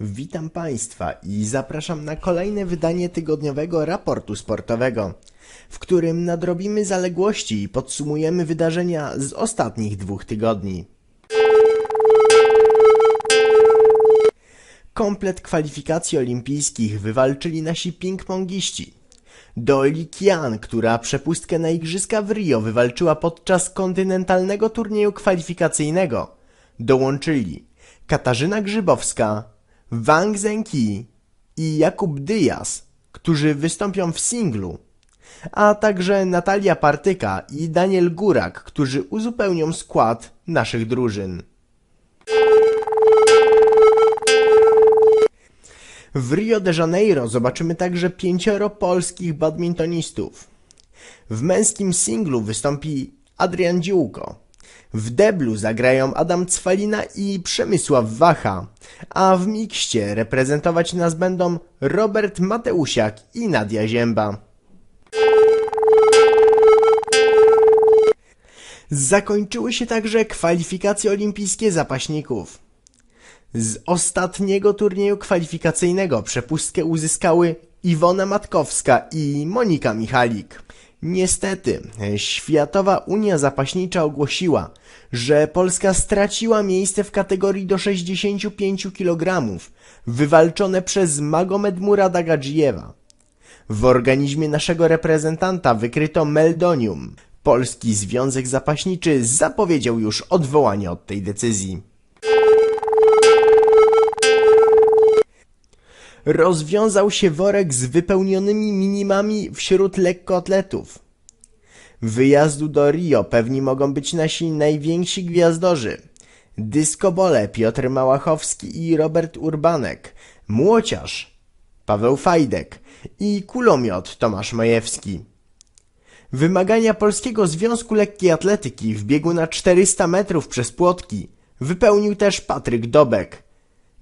Witam Państwa i zapraszam na kolejne wydanie tygodniowego raportu sportowego, w którym nadrobimy zaległości i podsumujemy wydarzenia z ostatnich dwóch tygodni. Komplet kwalifikacji olimpijskich wywalczyli nasi ping-pongiści. Do Li Qian, która przepustkę na Igrzyska w Rio wywalczyła podczas kontynentalnego turnieju kwalifikacyjnego, dołączyli Katarzyna Grzybowska, Wang Zhenqi i Jakub Dyas, którzy wystąpią w singlu, a także Natalia Partyka i Daniel Górak, którzy uzupełnią skład naszych drużyn. W Rio de Janeiro zobaczymy także pięcioro polskich badmintonistów. W męskim singlu wystąpi Adrian Dziółko. W deblu zagrają Adam Cwalina i Przemysław Wacha, a w mikście reprezentować nas będą Robert Mateusiak i Nadia Zięba. Zakończyły się także kwalifikacje olimpijskie zapaśników. Z ostatniego turnieju kwalifikacyjnego przepustkę uzyskały Iwona Matkowska i Monika Michalik. Niestety, Światowa Unia Zapaśnicza ogłosiła, że Polska straciła miejsce w kategorii do 65 kg, wywalczone przez Magomed Murada Gadżijewa. W organizmie naszego reprezentanta wykryto meldonium. Polski Związek Zapaśniczy zapowiedział już odwołanie od tej decyzji. Rozwiązał się worek z wypełnionymi minimami wśród lekkoatletów. Wyjazdu do Rio pewni mogą być nasi najwięksi gwiazdorzy. Dyskobole Piotr Małachowski i Robert Urbanek, młociarz Paweł Fajdek i kulomiot Tomasz Majewski. Wymagania Polskiego Związku Lekkiej Atletyki w biegu na 400 metrów przez płotki wypełnił też Patryk Dobek.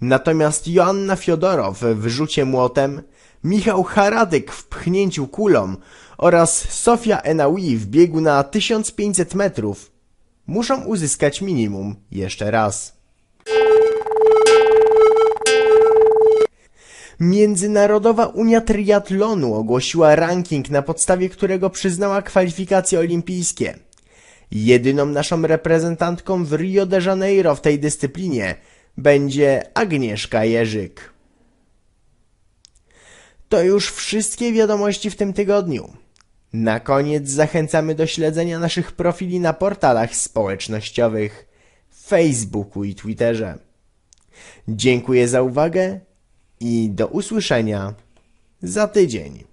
Natomiast Joanna Fiodorow w rzucie młotem, Michał Haradyk w pchnięciu kulą oraz Sofia Enaui w biegu na 1500 metrów muszą uzyskać minimum jeszcze raz. Międzynarodowa Unia Triatlonu ogłosiła ranking, na podstawie którego przyznała kwalifikacje olimpijskie. Jedyną naszą reprezentantką w Rio de Janeiro w tej dyscyplinie będzie Agnieszka Jerzyk. To już wszystkie wiadomości w tym tygodniu. Na koniec zachęcamy do śledzenia naszych profili na portalach społecznościowych, Facebooku i Twitterze. Dziękuję za uwagę i do usłyszenia za tydzień.